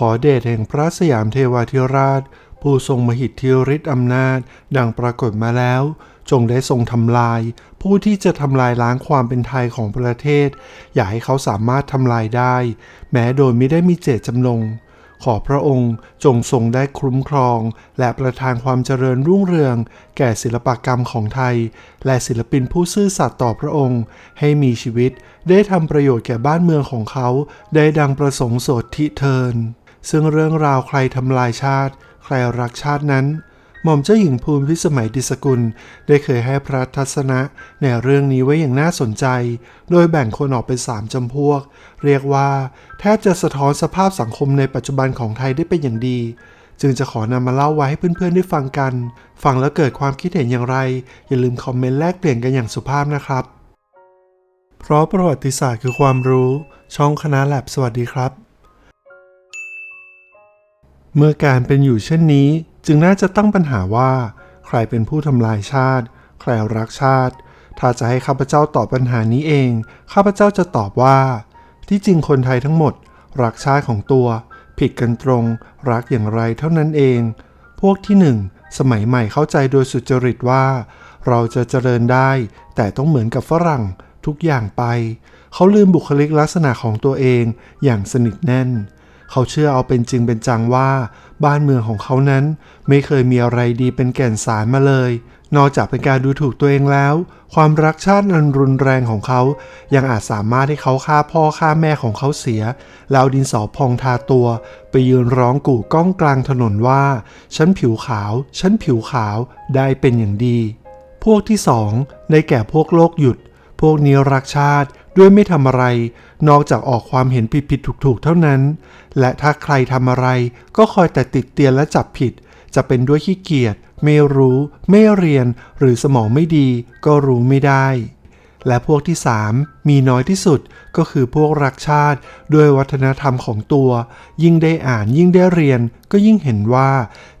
ขอเดชแห่งพระสยามเทวาธิราช ผู้ทรงมหิทธิฤทธิอำนาจ ดังปรากฏมาแล้ว จงได้ทรงทำลาย ผู้ที่จะทำลายล้างความเป็นไทยของประเทศ อย่าให้เขาสามารถทำลายได้ แม้โดยไม่ได้มีเจตจำนงขอพระองค์จงทรงได้คุ้มครอง และประทานความเจริญรุ่งเรือง แก่ศิลปกรรมของไทย และศิลปินผู้ซื่อสัตย์ต่อพระองค์ ให้มีชีวิตได้ทำประโยชน์แก่บ้านเมืองของเขา ได้ดังประสงค์โสดทิเทิน ซึ่งเรื่องราวใครทำลายชาติ ใครรักชาตินั้น หม่อมเจ้าหญิงภูมิพิสมัยดิสกุล ได้เคยให้พระทัศนะในเรื่องนี้ไว้อย่างน่าสนใจ โดยแบ่งคนออกเป็นสามจำพวก เรียกว่า แทบจะสะท้อนสภาพสังคมในปัจจุบันของไทยได้เป็นอย่างดี จึงจะขอนำมาเล่าไว้ให้เพื่อนๆได้ฟังกัน ฟังแล้วเกิดความคิดเห็นอย่างไร อย่าลืมคอมเมนต์แลกเปลี่ยนกันอย่างสุภาพนะครับ เพราะประวัติศาสตร์คือความรู้ ช่องคณะแลบสวัสดีครับ เมื่อการเป็นอยู่เช่นนี้จึงน่าจะตั้งปัญหาว่า ใครเป็นผู้ทำลายชาติ ใครรักชาติ ถ้าจะให้ข้าพเจ้าตอบปัญหานี้เอง ข้าพเจ้าจะตอบว่า ที่จริงคนไทยทั้งหมด รักชาติของตัว ผิดกันตรง รักอย่างไรเท่านั้นเอง พวกที่หนึ่งสมัยใหม่เข้าใจโดยสุจริตว่า เราจะเจริญได้ แต่ต้องเหมือนกับฝรั่งทุกอย่างไป เขาลืมบุคลิกลักษณะของตัวเองอย่างสนิทแน่น เขาเชื่อเอาเป็นจริงเป็นจังว่าบ้านเมืองของเขานั้น ไม่เคยมีอะไรดีเป็นแก่นสารมาเลย นอกจากเป็นการดูถูกตัวเองแล้ว ความรักชาติอันรุนแรงของเขา ยังอาจสามารถให้เขาฆ่าพ่อฆ่าแม่ของเขาเสีย แล้วดินสอพองทาตัว ไปยืนร้องกู่ก้องกลางถนนว่า ฉันผิวขาว ฉันผิวขาวได้เป็นอย่างดี พวกที่สองได้แก่พวกโลกหยุด พวกนี้รักชาติ ด้วยไม่ทำอะไร นอกจากออกความเห็นผิดผิดถูกถูกๆเท่านั้น และถ้าใครทำอะไร ก็คอยแต่ติดเตียนและจับผิด จะเป็นด้วยขี้เกียจไม่รู้ ไม่เรียน หรือสมองไม่ดี ก็รู้ไม่ได้ และพวกที่ 3 มีน้อยที่สุดก็คือพวกรักชาติด้วยวัฒนธรรมของตัว ยิ่งได้อ่านยิ่งได้เรียนก็ยิ่งเห็นว่า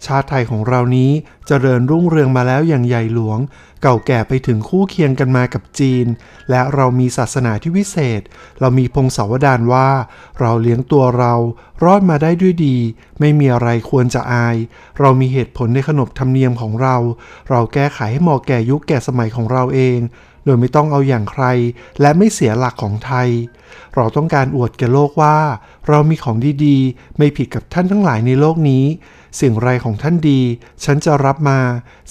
ชาติไทยของเรานี้จเจริญรุ่งเรืองมาแล้วอย่างใหญ่หลวง เก่าแก่ไปถึงคู่เคียงกันมากับจีน และเรามีศาสนาที่วิเศษ เรามีพงศาวดารว่า เราเลี้ยงตัวเรา รอดมาได้ด้วยดี ไม่มีอะไรควรจะอาย เรามีเหตุผลในขนบธรรมเนียมของเรา เราแก้ไขให้เหมาะแก่ยุคแก่สมัยของเราเอง โดยไม่ต้องเอาอย่างใคร และไม่เสียหลักของไทย เราต้องการอวดแก่โลกว่า เรามีของดีๆ ไม่ผิดกับท่านทั้งหลายในโลกนี้ สิ่งไรของท่านดี ฉันจะรับมา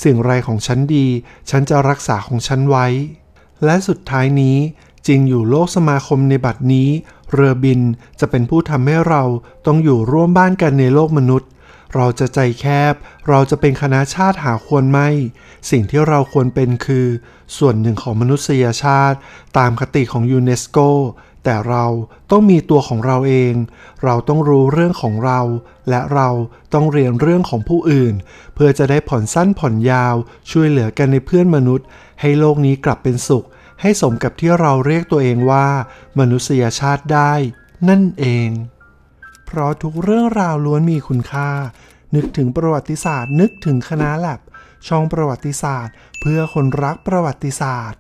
สิ่งไรของฉันดี ฉันจะรักษาของฉันไว้ และสุดท้ายนี้จริงอยู่โลกสมาคมในบัดนี้ เรือบินจะเป็นผู้ทำให้เราต้องอยู่ร่วมบ้านกันในโลกมนุษย์ เราจะใจแคบ เราจะเป็นคณะชาติหาควรไม่ สิ่งที่เราควรเป็นคือ ส่วนหนึ่งของมนุษยชาติ ตามคติของยูเนสโก แต่เราต้องมีตัวของเราเอง เราต้องรู้เรื่องของเรา และเราต้องเรียนเรื่องของผู้อื่น เพื่อจะได้ผ่อนสั้นผ่อนยาว ช่วยเหลือกันในเพื่อนมนุษย์ ให้โลกนี้กลับเป็นสุข ให้สมกับที่เราเรียกตัวเองว่า มนุษยชาติได้ นั่นเอง เพราะทุกเรื่องราวล้วนมีคุณค่า นึกถึงประวัติศาสตร์ นึกถึงคณะแลบช่องประวัติศาสตร์ เพื่อคนรักประวัติศาสตร์